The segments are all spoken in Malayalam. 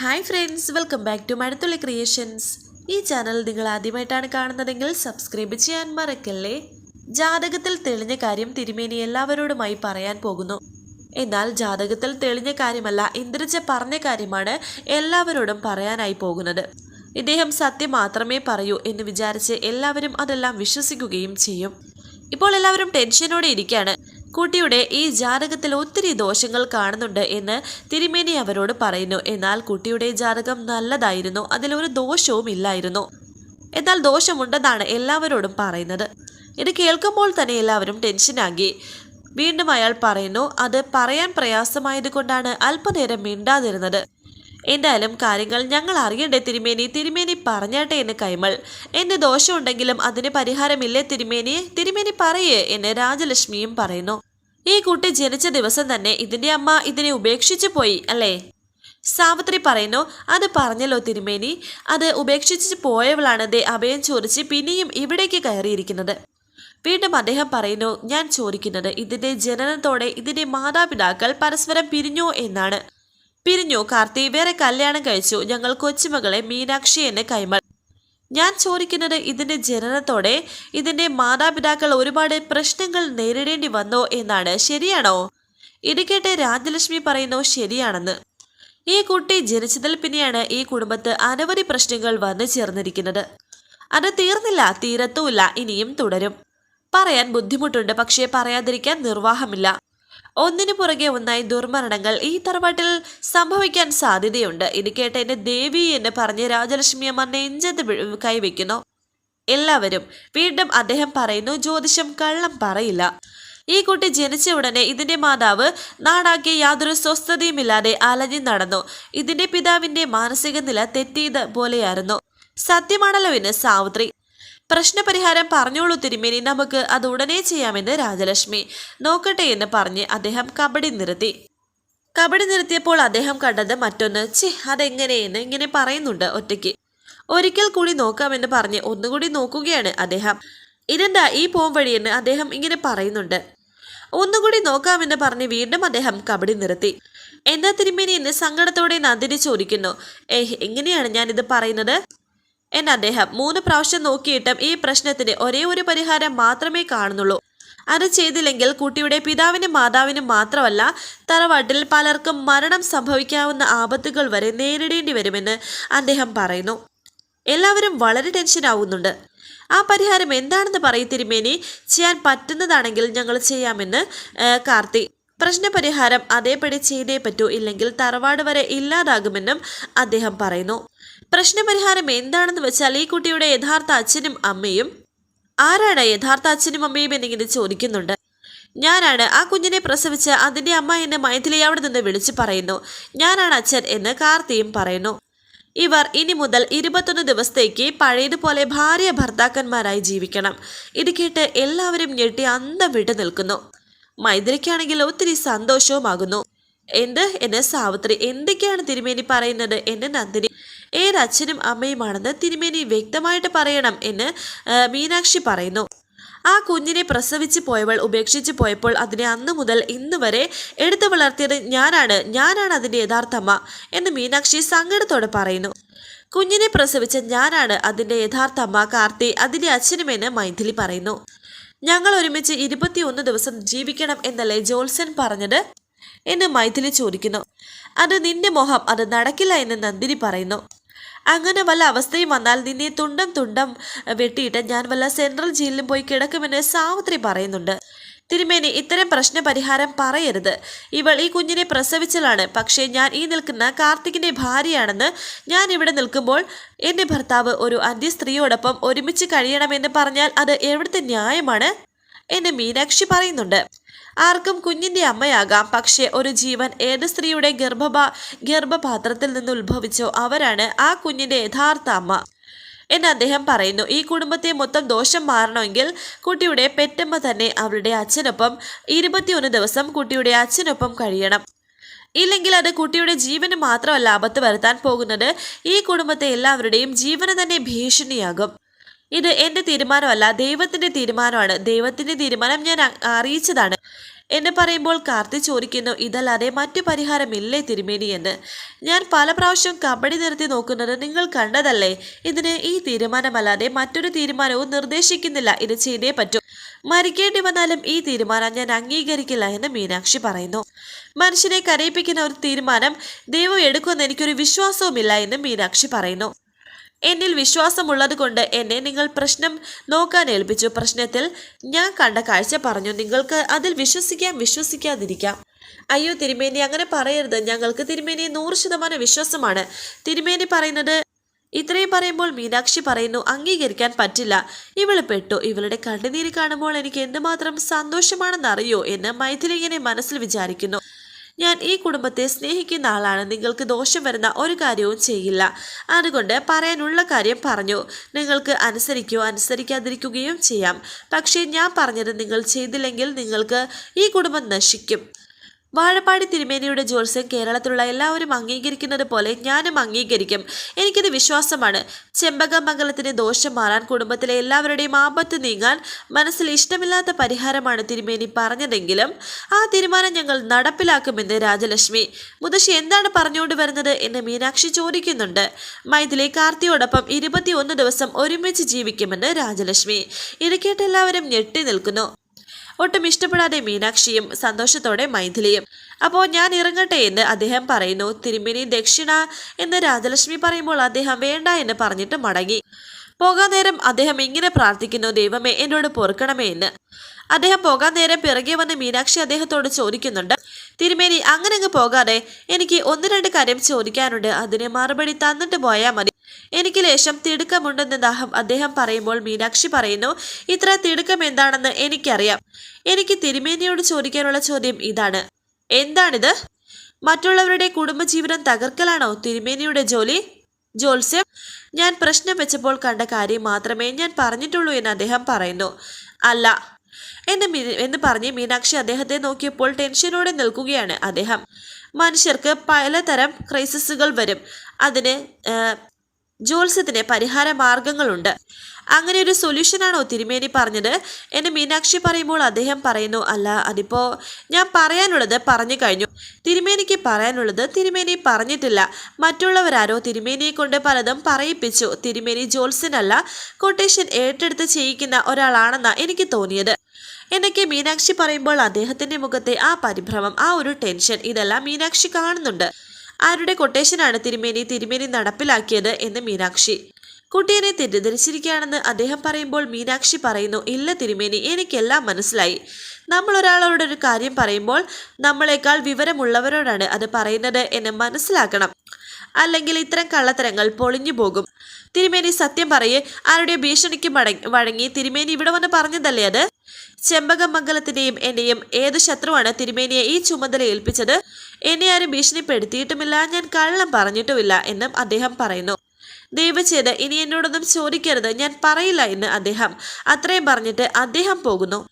Hi friends welcome back to Mazhathulli creations ഈ ചാനൽ നിങ്ങൾ ആദ്യമായിട്ടാണ് കാണുന്നതെങ്കിൽ സബ്സ്ക്രൈബ് ചെയ്യാൻ മറക്കല്ലേ? ജാതകത്തിൽ തെളിഞ്ഞ കാര്യം തിരുമേനി എല്ലാവരോടുമായി പറയാൻ പോകുന്നു. എന്നാൽ ജാതകത്തിൽ തെളിഞ്ഞ കാര്യമല്ല ഇന്ദ്രജ പറഞ്ഞ കാര്യമാണ് എല്ലാവരോടും പറയാനായി പോകുന്നത്. ഇദ്ദേഹം സത്യം മാത്രമേ പറയൂ എന്ന് വിചാരിച്ച് എല്ലാവരും അതെല്ലാം വിശ്വസിക്കുകയും ചെയ്യും. ഇപ്പോൾ എല്ലാവരും ടെൻഷനോടെ ഇരിക്കുകയാണ്. കുട്ടിയുടെ ഈ ജാതകത്തിൽ ഒത്തിരി ദോഷങ്ങൾ കാണുന്നുണ്ട് എന്ന് തിരുമേനി അവരോട് പറയുന്നു. എന്നാൽ കുട്ടിയുടെ ജാതകം നല്ലതായിരുന്നു. അതിലൊരു ദോഷവും ഇല്ലായിരുന്നു. എന്നാൽ ദോഷമുണ്ടെന്നാണ് എല്ലാവരോടും പറയുന്നത്. ഇത് കേൾക്കുമ്പോൾ തന്നെ എല്ലാവരും ടെൻഷനാകി വീണ്ടും അയാൾ പറയുന്നു അത് പറയാൻ പ്രയാസമായത് കൊണ്ടാണ് അല്പനേരം മിണ്ടാതിരുന്നത്. എന്തായാലും കാര്യങ്ങൾ ഞങ്ങൾ അറിയണ്ടേ തിരുമേനി? തിരുമേനി പറഞ്ഞാട്ടെ എന്ന് കൈമൾ. എന്ത് ദോഷമുണ്ടെങ്കിലും അതിന് പരിഹാരമില്ലേ തിരുമേനി? തിരുമേനി പറയേ എന്ന് രാജലക്ഷ്മിയും പറയുന്നു. ഈ കുട്ടി ജനിച്ച ദിവസം തന്നെ ഇതിന്റെ അമ്മ ഇതിനെ ഉപേക്ഷിച്ചു പോയി അല്ലേ? സാവിത്രി പറയുന്നു അത് പറഞ്ഞല്ലോ തിരുമേനി. അത് ഉപേക്ഷിച്ച് പോയവളാണ് ദേ അഭയം ചോദിച്ച് പിന്നെയും ഇവിടേക്ക് കയറിയിരിക്കുന്നത്. വീണ്ടും അദ്ദേഹം പറയുന്നു ഞാൻ ചോദിക്കുന്നത് ഇതിന്റെ ജനനത്തോടെ ഇതിന്റെ മാതാപിതാക്കൾ പരസ്പരം പിരിഞ്ഞോ എന്നാണ്. പിരിഞ്ഞു. കാർത്തി വേറെ കല്യാണം കഴിച്ചു. ഞങ്ങൾ കൊച്ചുമകളെ മീനാക്ഷി എന്നെ കൈമൾ ഞാൻ ചോദിക്കുന്നത് ഇതിന്റെ ജനനത്തോടെ ഇതിന്റെ മാതാപിതാക്കൾ ഒരുപാട് പ്രശ്നങ്ങൾ നേരിടേണ്ടി വന്നോ എന്നാണ്. ശരിയാണോ? ഇത് കേട്ട് രാജലക്ഷ്മി പറയുന്നു ശരിയാണെന്ന്. ഈ കുട്ടി ജനിച്ചതിൽ പിന്നെയാണ് ഈ കുടുംബത്ത് അനവധി പ്രശ്നങ്ങൾ വന്നു ചേർന്നിരിക്കുന്നത്. അത് തീർന്നില്ല തീരത്തുമില്ല ഇനിയും തുടരും. പറയാൻ ബുദ്ധിമുട്ടുണ്ട് പക്ഷേ പറയാതിരിക്കാൻ നിർവാഹമില്ല. ഒന്നിനു പുറകെ ഒന്നായി ദുർമരണങ്ങൾ ഈ തറവാട്ടിൽ സംഭവിക്കാൻ സാധ്യതയുണ്ട്. ഇത് കേട്ട എന്റെ ദേവി എന്ന് പറഞ്ഞ് രാജലക്ഷ്മി അമ്മ നെഞ്ചത്ത് കൈവയ്ക്കുന്നു. എല്ലാവരും വീണ്ടും അദ്ദേഹം പറയുന്നു ജ്യോതിഷം കള്ളം പറയില്ല. ഈ കുട്ടി ജനിച്ച ഉടനെ ഇതിന്റെ മാതാവ് നാടാക്കി യാതൊരു സ്വസ്ഥതയുമില്ലാതെ അലഞ്ഞു നടന്നു. ഇതിന്റെ പിതാവിന്റെ മാനസിക നില തെറ്റിയത് പോലെയായിരുന്നു സത്യമാണല്ലോ ഇന്ന് സാവിത്രി പ്രശ്നപരിഹാരം പറഞ്ഞോളൂ തിരുമേനി. നമുക്ക് അത് ഉടനെ ചെയ്യാമെന്ന് രാജലക്ഷ്മി. നോക്കട്ടെ എന്ന് പറഞ്ഞ് അദ്ദേഹം കബഡി നിർത്തി. കബഡി നിർത്തിയപ്പോൾ അദ്ദേഹം കണ്ടത് മറ്റൊന്ന്. ചി അതെങ്ങനെയെന്ന് ഇങ്ങനെ പറയുന്നുണ്ട് ഒറ്റയ്ക്ക്. ഒരിക്കൽ കൂടി നോക്കാമെന്ന് പറഞ്ഞ് ഒന്നുകൂടി നോക്കുകയാണ് അദ്ദേഹം. ഇതെന്താ ഈ പോം വഴിയെന്ന് അദ്ദേഹം ഇങ്ങനെ പറയുന്നുണ്ട്. ഒന്നുകൂടി നോക്കാമെന്ന് പറഞ്ഞ് വീണ്ടും അദ്ദേഹം കബഡി നിർത്തി. എന്താ തിരുമേനി എന്ന് സങ്കടത്തോടെ നന്ദിനി ചോദിക്കുന്നു. ഏഹ് എങ്ങനെയാണ് ഞാനിത് പറയുന്നത്? എന്ന് അദ്ദേഹം മൂന്ന് പ്രാവശ്യം നോക്കിയിട്ടും ഈ പ്രശ്നത്തിന് ഒരേ ഒരു പരിഹാരം മാത്രമേ കാണുന്നുള്ളൂ. അത് ചെയ്തില്ലെങ്കിൽ കുട്ടിയുടെ പിതാവിനും മാതാവിനും മാത്രമല്ല തറവാട്ടിൽ പലർക്കും മരണം സംഭവിക്കാവുന്ന ആപത്തുകൾ വരെ നേരിടേണ്ടി വരുമെന്ന് അദ്ദേഹം പറയുന്നു. എല്ലാവരും വളരെ ടെൻഷൻ ആവുന്നുണ്ട്. ആ പരിഹാരം എന്താണെന്ന് പറയും തിരുമേനി ചെയ്യാൻ പറ്റുന്നതാണെങ്കിൽ ഞങ്ങൾ ചെയ്യാമെന്ന് കാർത്തി. പ്രശ്നപരിഹാരം അതേപടി ചെയ്തേ പറ്റൂ ഇല്ലെങ്കിൽ തറവാട് വരെ ഇല്ലാതാകുമെന്നും അദ്ദേഹം പറയുന്നു. പ്രശ്നപരിഹാരം എന്താണെന്ന് വെച്ചാൽ ഈ കുട്ടിയുടെ യഥാർത്ഥ അച്ഛനും അമ്മയും ആരാണ് യഥാർത്ഥ അച്ഛനും അമ്മയും എന്നിങ്ങനെ ചോദിക്കുന്നുണ്ട്. ഞാനാണ് ആ കുഞ്ഞിനെ പ്രസവിച്ച് അതിന്റെ അമ്മ എന്ന് മൈഥിലി അവിടെ നിന്ന് വിളിച്ചു പറയുന്നു. ഞാനാണ് അച്ഛൻ എന്ന് കാർത്തിയും പറയുന്നു. ഇവർ ഇനി മുതൽ ഇരുപത്തൊന്ന് ദിവസത്തേക്ക് പഴയതുപോലെ ഭാര്യ ഭർത്താക്കന്മാരായി ജീവിക്കണം. ഇത് കേട്ട് എല്ലാവരും ഞെട്ടി അന്തം വിട്ടു നിൽക്കുന്നു. മൈഥിലിക്കാണെങ്കിൽ ഒത്തിരി സന്തോഷവുമാകുന്നു. എന്ത് എന്ന് സാവിത്രി എന്തൊക്കെയാണ് തിരുമേനി പറയുന്നത് എന്ന് നന്ദിനി ഏത് അച്ഛനും അമ്മയുമാണെന്ന് തിരുമേനി വ്യക്തമായിട്ട് പറയണം എന്ന് മീനാക്ഷി പറയുന്നു. ആ കുഞ്ഞിനെ പ്രസവിച്ച് പോയവൾ ഉപേക്ഷിച്ച് പോയപ്പോൾ അതിനെ അന്നു മുതൽ ഇന്ന് വരെ എടുത്തു വളർത്തിയത് ഞാനാണ് ഞാനാണ് അതിന്റെ യഥാർത്ഥമ്മ എന്ന് മീനാക്ഷി സങ്കടത്തോടെ പറയുന്നു. കുഞ്ഞിനെ പ്രസവിച്ച ഞാനാണ് അതിന്റെ യഥാർത്ഥമ്മ കാർത്തി അതിന്റെ അച്ഛനുമെന്ന് മൈഥിലി പറയുന്നു. ഞങ്ങൾ ഒരുമിച്ച് ഇരുപത്തിയൊന്ന് ദിവസം ജീവിക്കണം എന്നല്ലേ ജോത്സൻ പറഞ്ഞത് എന്ന് മൈഥിലി ചോദിക്കുന്നു. അത് നിന്റെ മോഹം അത് നടക്കില്ല എന്ന് നന്ദിനി പറയുന്നു. അങ്ങനെ വല്ല അവസ്ഥയും വന്നാൽ നിന്നെ തുണ്ടം തുണ്ടം വെട്ടിയിട്ട് ഞാൻ വല്ല സെൻട്രൽ ജയിലിലും പോയി കിടക്കുമെന്ന് സാവിത്രി പറയുന്നുണ്ട്. തിരുമേനി ഇത്തരം പ്രശ്ന പരിഹാരം പറയരുത്. ഇവൾ ഈ കുഞ്ഞിനെ പ്രസവിച്ചതാണ്. പക്ഷേ ഞാൻ ഈ നിൽക്കുന്ന കാർത്തികിന്റെ ഭാര്യയാണെന്ന് ഞാൻ ഇവിടെ നിൽക്കുമ്പോൾ എന്റെ ഭർത്താവ് ഒരു അന്യ സ്ത്രീയോടൊപ്പം ഒരുമിച്ച് കഴിയണമെന്ന് പറഞ്ഞാൽ അത് എവിടുത്തെ ന്യായമാണ്? എന്ന് മീനാക്ഷി പറയുന്നുണ്ട്. ആർക്കും കുഞ്ഞിന്റെ അമ്മയാകാം. പക്ഷേ ഒരു ജീവൻ ഏത് സ്ത്രീയുടെ ഗർഭപാ ഗർഭപാത്രത്തിൽ നിന്ന് ഉത്ഭവിച്ചോ അവരാണ് ആ കുഞ്ഞിന്റെ യഥാർത്ഥ അമ്മ. എന്ന് അദ്ദേഹം പറയുന്നു. ഈ കുടുംബത്തെ മൊത്തം ദോഷം മാറണമെങ്കിൽ കുട്ടിയുടെ പെറ്റമ്മ തന്നെ അവളുടെ അച്ഛനൊപ്പം ഇരുപത്തിയൊന്ന് ദിവസം കുട്ടിയുടെ അച്ഛനൊപ്പം കഴിയണം. ഇല്ലെങ്കിൽ അത് കുട്ടിയുടെ ജീവന് മാത്രമല്ല ആപത്ത് വരുത്താൻ പോകുന്നത് ഈ കുടുംബത്തെ എല്ലാവരുടെയും ജീവന് തന്നെ ഭീഷണിയാകും. ഇത് എന്റെ തീരുമാനമല്ല ദൈവത്തിന്റെ തീരുമാനമാണ്. ദൈവത്തിന്റെ തീരുമാനം ഞാൻ അറിയിച്ചതാണ്. എന്നെ പറയുമ്പോൾ കാർത്തി ചോദിക്കുന്നു ഇതല്ലാതെ മറ്റു പരിഹാരമില്ലേ തിരുമേനി എന്ന്. ഞാൻ പല പ്രാവശ്യം കബഡി നിർത്തി നോക്കുന്നത് നിങ്ങൾ കണ്ടതല്ലേ? ഇതിന് ഈ തീരുമാനമല്ലാതെ മറ്റൊരു തീരുമാനവും നിർദ്ദേശിക്കുന്നില്ല. ഇത് ചെയ്തേ പറ്റൂ. മരിക്കേണ്ടി വന്നാലും ഈ തീരുമാനം ഞാൻ അംഗീകരിക്കില്ല എന്ന് മീനാക്ഷി പറയുന്നു. മനുഷ്യനെ കരയിപ്പിക്കുന്ന ഒരു തീരുമാനം ദൈവം എടുക്കുമെന്ന് എനിക്കൊരു വിശ്വാസവുമില്ല എന്ന് മീനാക്ഷി പറയുന്നു. എന്നിൽ വിശ്വാസമുള്ളത് കൊണ്ട് എന്നെ നിങ്ങൾ പ്രശ്നം നോക്കാൻ ഏൽപ്പിച്ചു. പ്രശ്നത്തിൽ ഞാൻ കണ്ട കാഴ്ച പറഞ്ഞു നിങ്ങൾക്ക് അതിൽ വിശ്വസിക്കാം വിശ്വസിക്കാതിരിക്കാം. അയ്യോ തിരുമേനി അങ്ങനെ പറയരുത്. ഞങ്ങൾക്ക് തിരുമേനി നൂറ് ശതമാനം വിശ്വാസമാണ്. തിരുമേനി പറയുന്നത് ഇത്രയും പറയുമ്പോൾ മീനാക്ഷി പറയുന്നു അംഗീകരിക്കാൻ പറ്റില്ല. ഇവൾ പെട്ടു. ഇവളുടെ കണ്ണുനീര് കാണുമ്പോൾ എനിക്ക് എന്തുമാത്രം സന്തോഷമാണെന്നറിയോ? എന്ന് മൈഥിലി ഇങ്ങനെ മനസ്സിൽ വിചാരിക്കുന്നു. ഞാൻ ഈ കുടുംബത്തെ സ്നേഹിക്കുന്ന ആളാണ്. നിങ്ങൾക്ക് ദോഷം വരുന്ന ഒരു കാര്യവും ചെയ്യില്ല. അതുകൊണ്ട് പറയാനുള്ള കാര്യം പറഞ്ഞു. നിങ്ങൾക്ക് അനുസരിക്കുകയോ അനുസരിക്കാതിരിക്കുകയും ചെയ്യാം. പക്ഷേ ഞാൻ പറഞ്ഞത് നിങ്ങൾ ചെയ്തില്ലെങ്കിൽ നിങ്ങൾക്ക് ഈ കുടുംബം നശിക്കും. വാഴപ്പാടി തിരുമേനിയുടെ ജോത്സ്യം കേരളത്തിലുള്ള എല്ലാവരും അംഗീകരിക്കുന്നത് പോലെ ഞാനും അംഗീകരിക്കും. എനിക്കിത് വിശ്വാസമാണ്. ചെമ്പകമംഗലത്തിന് ദോഷം മാറാൻ കുടുംബത്തിലെ എല്ലാവരുടെയും ആപത്ത് നീങ്ങാൻ മനസ്സിൽ ഇഷ്ടമില്ലാത്ത പരിഹാരമാണ് തിരുമേനി പറഞ്ഞതെങ്കിലും ആ തീരുമാനം ഞങ്ങൾ നടപ്പിലാക്കുമെന്ന് രാജലക്ഷ്മി. മുതശ്ശി എന്താണ് പറഞ്ഞുകൊണ്ട് വരുന്നത് എന്ന് മീനാക്ഷി ചോദിക്കുന്നുണ്ട്. മൈഥിലി കാർത്തിയോടൊപ്പം ഇരുപത്തിയൊന്ന് ദിവസം ഒരുമിച്ച് ജീവിക്കുമെന്ന് രാജലക്ഷ്മി. ഇത് കേട്ട് എല്ലാവരും ഞെട്ടി നിൽക്കുന്നു. ഒട്ടും ഇഷ്ടപ്പെടാതെ മീനാക്ഷിയും സന്തോഷത്തോടെ മൈഥിലിയും. അപ്പോൾ ഞാൻ ഇറങ്ങട്ടെ എന്ന് അദ്ദേഹം പറയുന്നു. തിരുമിനി ദക്ഷിണ എന്ന് രാജലക്ഷ്മി പറയുമ്പോൾ അദ്ദേഹം വേണ്ട എന്ന് പറഞ്ഞിട്ട് മടങ്ങി. പോകാൻ നേരം അദ്ദേഹം ഇങ്ങനെ പ്രാർത്ഥിക്കുന്നു ദൈവമേ എന്നോട് പൊറുക്കണമേ എന്ന്. അദ്ദേഹം പോകാൻ നേരം പിറകെ വന്ന് മീനാക്ഷി അദ്ദേഹത്തോട് ചോദിക്കുന്നുണ്ട്. തിരുമേനി അങ്ങനെ അങ്ങ് പോകാതെ എനിക്ക് ഒന്ന് രണ്ട് കാര്യം ചോദിക്കാനുണ്ട്. അതിന് മറുപടി തന്നിട്ട് പോയാൽ മതി. എനിക്ക് ലേശം തിടുക്കമുണ്ടെന്ന് ദാഹം അദ്ദേഹം പറയുമ്പോൾ മീനാക്ഷി പറയുന്നു ഇത്ര തിടുക്കം എന്താണെന്ന് എനിക്കറിയാം. എനിക്ക് തിരുമേനിയോട് ചോദിക്കാനുള്ള ചോദ്യം ഇതാണ്. എന്താണിത്? മറ്റുള്ളവരുടെ കുടുംബജീവിതം തകർക്കലാണോ തിരുമേനിയുടെ ജോലി? ജോത്സ്യം ഞാൻ പ്രശ്നം വെച്ചപ്പോൾ കണ്ട കാര്യം മാത്രമേ ഞാൻ പറഞ്ഞിട്ടുള്ളൂ എന്ന് അദ്ദേഹം പറയുന്നു. അല്ല. എന്ന് എന്ന് പറഞ്ഞ് മീനാക്ഷി അദ്ദേഹത്തെ നോക്കിയപ്പോൾ ടെൻഷനോടെ നിൽക്കുകയാണ് അദ്ദേഹം. മനുഷ്യർക്ക് പലതരം ക്രൈസിസുകൾ വരും. അതിന് ആ, ജോത്സ്യത്തിന് പരിഹാര മാർഗങ്ങളുണ്ട്. അങ്ങനെ ഒരു സൊല്യൂഷനാണോ തിരുമേനി പറഞ്ഞത്. എന്നെ മീനാക്ഷി പറയുമ്പോൾ അദ്ദേഹം പറയുന്നു അല്ല അതിപ്പോ ഞാൻ പറയാനുള്ളത് പറഞ്ഞു കഴിഞ്ഞു. തിരുമേനിക്ക് പറയാനുള്ളത് തിരുമേനി പറഞ്ഞിട്ടില്ല. മറ്റുള്ളവരാരോ തിരുമേനിയെ കൊണ്ട് പലതും പറയിപ്പിച്ചു. തിരുമേനി ജോത്സ്യനല്ല കൊട്ടേഷൻ ഏറ്റെടുത്ത് ചെയ്യിക്കുന്ന ഒരാളാണെന്നാ എനിക്ക് തോന്നിയത്. എന്നൊക്കെ മീനാക്ഷി പറയുമ്പോൾ അദ്ദേഹത്തിന്റെ മുഖത്തെ ആ പരിഭ്രമം ആ ഒരു ടെൻഷൻ ഇതെല്ലാം മീനാക്ഷി കാണുന്നുണ്ട്. ആരുടെ കൊട്ടേഷനാണ് തിരുമേനി തിരുമേനി നടപ്പിലാക്കിയത് എന്ന് മീനാക്ഷി. കുട്ടിയെ തെറ്റിദ്ധരിച്ചിരിക്കുകയാണെന്ന് അദ്ദേഹം പറയുമ്പോൾ മീനാക്ഷി പറയുന്നു ഇല്ല തിരുമേനി എനിക്കെല്ലാം മനസ്സിലായി. നമ്മൾ ഒരാളോട് ഒരു കാര്യം പറയുമ്പോൾ നമ്മളെക്കാൾ വിവരമുള്ളവരോടാണ് അത് പറയുന്നത് എന്ന് മനസ്സിലാക്കണം. അല്ലെങ്കിൽ ഇത്തരം കള്ളത്തരങ്ങൾ പൊളിഞ്ഞു പോകും. തിരുമേനി സത്യം പറയേ ആരുടെ ഭീഷണിക്ക് വഴങ്ങി തിരുമേനി ഇവിടെ വന്ന് പറഞ്ഞതല്ലേ അത്? ചെമ്പകമംഗലത്തിന്റെയും എന്റെയും ഏത് ശത്രുവാണ് തിരുമേനിയെ ഈ ചുമതല ഏൽപ്പിച്ചത്? എന്നെ ആരും ഭീഷണിപ്പെടുത്തിയിട്ടുമില്ല ഞാൻ കള്ളം പറഞ്ഞിട്ടുമില്ല എന്നും അദ്ദേഹം പറയുന്നു. ദയവ് ചെയ്ത് ഇനി എന്നോടൊന്നും ചോദിക്കരുത് ഞാൻ പറയില്ല എന്ന് അദ്ദേഹം അത്രയും പറഞ്ഞിട്ട് അദ്ദേഹം പോകുന്നു.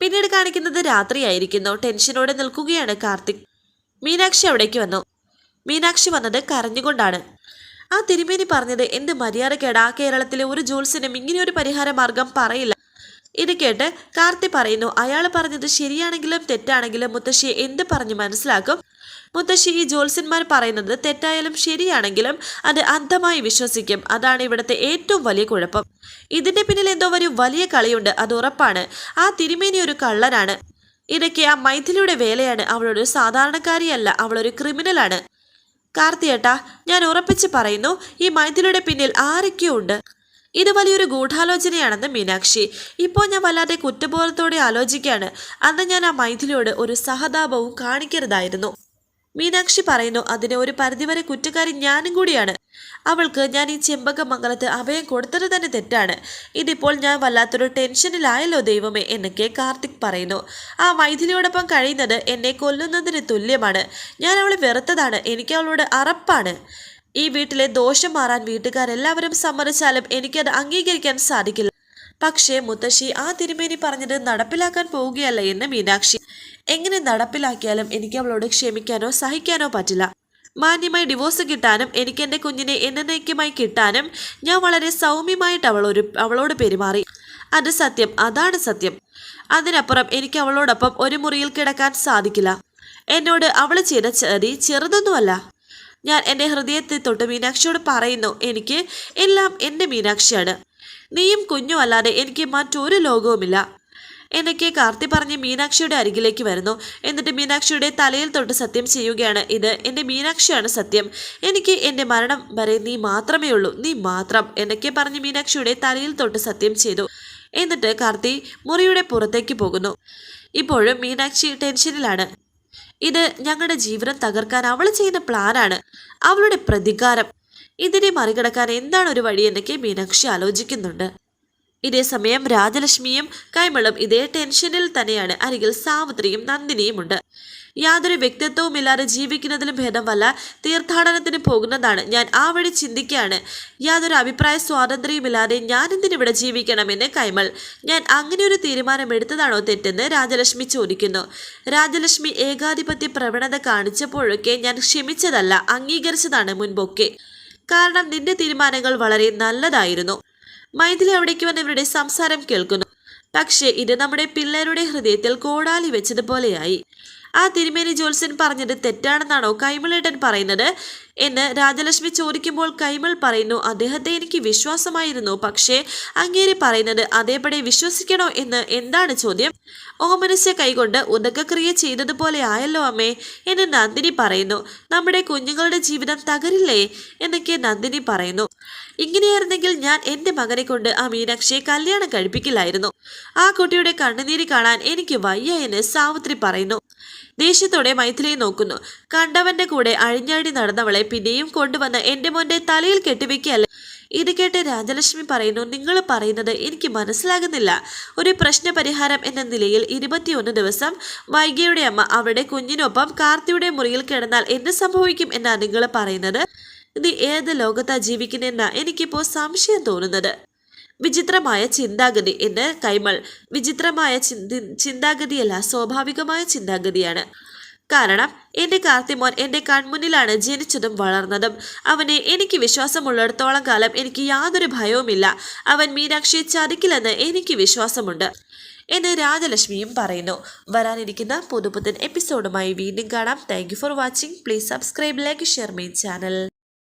പിന്നീട് കാണിക്കുന്നത് രാത്രിയായിരിക്കുന്നു. ടെൻഷനോടെ നിൽക്കുകയാണ് കാർത്തിക്. മീനാക്ഷി അവിടേക്ക് വന്നു. മീനാക്ഷി വന്നത് കരഞ്ഞുകൊണ്ടാണ്. ആ തിരുമേനി പറഞ്ഞത് എന്ത് മര്യാദക്കേടാ കേരളത്തിലെ ഒരു ജോൽസിനും ഇങ്ങനെയൊരു പരിഹാര മാർഗം പറയില്ല. ഇത് കേട്ട് കാർത്തി പറയുന്നു അയാൾ പറഞ്ഞത് ശരിയാണെങ്കിലും തെറ്റാണെങ്കിലും മുത്തശ്ശിയെ എന്ത് പറഞ്ഞ് മനസ്സിലാക്കും? മുത്തശ്ശി ഈ ജ്യോത്സ്യന്മാർ പറയുന്നത് തെറ്റായാലും ശരിയാണെങ്കിലും അത് അന്ധമായി വിശ്വസിക്കും. അതാണ് ഇവിടുത്തെ ഏറ്റവും വലിയ കുഴപ്പം. ഇതിന്റെ പിന്നിൽ എന്തോ ഒരു വലിയ കളിയുണ്ട് അത് ഉറപ്പാണ്. ആ തിരുമേനി ഒരു കള്ളനാണ്. ഇതൊക്കെ ആ മൈഥിലിയുടെ വേലയാണ്. അവളൊരു സാധാരണക്കാരിയല്ല അവളൊരു ക്രിമിനലാണ്. കാർത്തിയേട്ടാ ഞാൻ ഉറപ്പിച്ച് പറയുന്നു ഈ മൈഥിലിയുടെ പിന്നിൽ ആരൊക്കെയോ ഉണ്ട്. ഇത് വലിയൊരു ഗൂഢാലോചനയാണെന്ന് മീനാക്ഷി. ഇപ്പോൾ ഞാൻ വല്ലാതെ കുറ്റബോധത്തോടെ ആലോചിക്കുകയാണ്. അന്ന് ഞാൻ ആ മൈഥിലിയോട് ഒരു സഹതാപവും കാണിക്കരുതായിരുന്നു. മീനാക്ഷി പറയുന്നു അതിനെ ഒരു പരിധിവരെ കുറ്റക്കാരി ഞാനും കൂടിയാണ്. അവൾക്ക് ഞാൻ ഈ ചെമ്പകമംഗലത്ത് അഭയം കൊടുത്തത് തന്നെ തെറ്റാണ്. ഇതിപ്പോൾ ഞാൻ വല്ലാത്തൊരു ടെൻഷനിലായല്ലോ ദൈവമേ എന്നൊക്കെ കാർത്തിക് പറയുന്നു. ആ മൈഥിലിയോടൊപ്പം കഴിയുന്നത് എന്നെ കൊല്ലുന്നതിന് തുല്യമാണ്. ഞാൻ അവളെ വെറുത്തതാണ്. എനിക്ക് അവളോട് അറപ്പാണ്. ഈ വീട്ടിലെ ദോഷം മാറാൻ വീട്ടുകാരെല്ലാവരും സമ്മതിച്ചാലും എനിക്കത് അംഗീകരിക്കാൻ സാധിക്കില്ല. പക്ഷേ മുത്തശ്ശി ആ തിരുമേനി പറഞ്ഞത് നടപ്പിലാക്കാൻ പോവുകയല്ല എന്ന് മീനാക്ഷി. എങ്ങനെ നടപ്പിലാക്കിയാലും എനിക്ക് അവളോട് ക്ഷമിക്കാനോ സഹിക്കാനോ പറ്റില്ല. മാന്യമായി ഡിവോഴ്സ് കിട്ടാനും എനിക്ക് എന്റെ കുഞ്ഞിനെ എന്നേക്കുമായി കിട്ടാനും ഞാൻ വളരെ സൗമ്യമായിട്ട് അവളൊരു അവളോട് പെരുമാറി. അത് സത്യം അതാണ് സത്യം. അതിനപ്പുറം എനിക്ക് അവളോടൊപ്പം ഒരു മുറിയിൽ കിടക്കാൻ സാധിക്കില്ല. എന്നോട് അവൾ ചെയ്ത ചതി ചെറുതൊന്നുമല്ല. ഞാൻ എന്റെ ഹൃദയത്തെ തൊട്ട് മീനാക്ഷിയോട് പറയുന്നു എനിക്ക് എല്ലാം എന്റെ മീനാക്ഷിയാണ്. നീയും കുഞ്ഞും അല്ലാതെ എനിക്ക് മറ്റൊരു ലോകവുമില്ല. എന്നൊക്കെ കാർത്തി പറഞ്ഞ് മീനാക്ഷിയുടെ അരികിലേക്ക് വരുന്നു. എന്നിട്ട് മീനാക്ഷിയുടെ തലയിൽ തൊട്ട് സത്യം ചെയ്യുകയാണ്. ഇത് എന്റെ മീനാക്ഷിയാണ് സത്യം. എനിക്ക് എന്റെ മരണം വരെ നീ മാത്രമേ ഉള്ളൂ. നീ മാത്രം എന്നൊക്കെ പറഞ്ഞ് മീനാക്ഷിയുടെ തലയിൽ തൊട്ട് സത്യം ചെയ്തു. എന്നിട്ട് കാർത്തി മുറിയുടെ പുറത്തേക്ക് പോകുന്നു. ഇപ്പോഴും മീനാക്ഷി ടെൻഷനിലാണ്. ഇത് ഞങ്ങളുടെ ജീവിതം തകർക്കാൻ അവൾ ചെയ്യുന്ന പ്ലാനാണ്. അവളുടെ പ്രതികാരം. ഇതിനെ മറികടക്കാൻ എന്താണ് ഒരു വഴി എന്നൊക്കെ മീനാക്ഷി ആലോചിക്കുന്നുണ്ട്. ഇതേസമയം രാജലക്ഷ്മിയും കൈമളും ഇതേ ടെൻഷനിൽ തന്നെയാണ് അരികിൽ സാവിത്രിയും നന്ദിനിയും ഉണ്ട് യാതൊരു വ്യക്തിത്വവുമില്ലാതെ ജീവിക്കുന്നതിലും ഭേദമല്ല തീർത്ഥാടനത്തിന് പോകുന്നതാണ്. ഞാൻ ആ വഴി ചിന്തിക്കുകയാണ്. യാതൊരു അഭിപ്രായ സ്വാതന്ത്ര്യമില്ലാതെ ഞാൻ എന്തിനിവിടെ ജീവിക്കണമെന്ന് കൈമൾ. ഞാൻ അങ്ങനെ ഒരു തീരുമാനം എടുത്തതാണോ തെറ്റെന്ന് രാജലക്ഷ്മി ചോദിക്കുന്നു. രാജലക്ഷ്മി ഏകാധിപത്യ പ്രവണത കാണിച്ചപ്പോഴൊക്കെ ഞാൻ ക്ഷമിച്ചതല്ല അംഗീകരിച്ചതാണ് മുൻപൊക്കെ. കാരണം നിന്റെ തീരുമാനങ്ങൾ വളരെ നല്ലതായിരുന്നു. മൈഥിലി അവിടേക്ക് വന്ന് ഇവരുടെ സംസാരം കേൾക്കുന്നു. പക്ഷേ ഇത് നമ്മുടെ പിള്ളേരുടെ ഹൃദയത്തിൽ കോടാലി വെച്ചതുപോലെയായി. ആ തിരുമേനി ജോത്സ്യൻ പറഞ്ഞത് തെറ്റാണെന്നാണോ കൈമളേട്ടൻ പറയുന്നത്? എന്ന് രാജലക്ഷ്മി ചോദിക്കുമ്പോൾ കൈമൾ പറയുന്നു അദ്ദേഹത്തെ എനിക്ക് വിശ്വാസമായിരുന്നു. പക്ഷേ അങ്ങേര് പറയുന്നത് അതേപടി വിശ്വസിക്കണോ എന്ന് എന്താണ് ചോദ്യം ഓമനസ്യ കൈകൊണ്ട് ഉദകക്രിയ ചെയ്തതുപോലെ ആയല്ലോ അമ്മേ എന്ന് നന്ദിനി പറയുന്നു. നമ്മുടെ കുഞ്ഞുങ്ങളുടെ ജീവിതം തകരില്ലേ എന്നൊക്കെ നന്ദിനി പറയുന്നു. ഇങ്ങനെയായിരുന്നെങ്കിൽ ഞാൻ എന്റെ മകനെ കൊണ്ട് ആ മീനാക്ഷിയെ കല്യാണം കഴിപ്പിക്കില്ലായിരുന്നു. ആ കുട്ടിയുടെ കണ്ണുനീര് കാണാൻ എനിക്ക് വയ്യ എന്ന് സാവിത്രി പറയുന്നു. ദേഷ്യത്തോടെ മൈഥിലിയെ നോക്കുന്നു. കണ്ടവന്റെ കൂടെ അഴിഞ്ഞാടി നടന്നവളെ പിന്നെയും കൊണ്ടുവന്ന് എന്റെ മോന്റെ തലയിൽ കെട്ടിവെക്കുകയല്ലേ? ഇത് കേട്ട് രാജലക്ഷ്മി പറയുന്നു നിങ്ങൾ പറയുന്നത് എനിക്ക് മനസ്സിലാകുന്നില്ല. ഒരു പ്രശ്നപരിഹാരം എന്ന നിലയിൽ ഇരുപത്തിയൊന്ന് ദിവസം വൈകിയുടെ അമ്മ അവരുടെ കുഞ്ഞിനൊപ്പം കാർത്തിയുടെ മുറിയിൽ കിടന്നാൽ എന്ത് സംഭവിക്കും എന്നാണ് നിങ്ങൾ പറയുന്നത്? ഇത് ഏത് ലോകത്താ ജീവിക്കുന്നെന്നാ എനിക്കിപ്പോൾ സംശയം തോന്നുന്നത്. വിചിത്രമായ ചിന്താഗതി എന്ന് കൈമൾ വിചിത്രമായ ചിന്തി ചിന്താഗതിയല്ല സ്വാഭാവികമായ ചിന്താഗതിയാണ്. കാരണം എന്റെ കാർത്തിമോൻ എന്റെ കൺമുന്നിലാണ് ജനിച്ചതും വളർന്നതും. അവനെ എനിക്ക് വിശ്വാസമുള്ളിടത്തോളം കാലം എനിക്ക് യാതൊരു ഭയവുമില്ല. അവൻ മീനാക്ഷിയെ ചതിക്കില്ലെന്ന് എനിക്ക് വിശ്വാസമുണ്ട്. എന്ന് രാജലക്ഷ്മിയും പറയുന്നു. വരാനിരിക്കുന്ന പുതുപുത്തൻ എപ്പിസോഡുമായി വീണ്ടും കാണാം. Thank for watching please subscribe like share my channel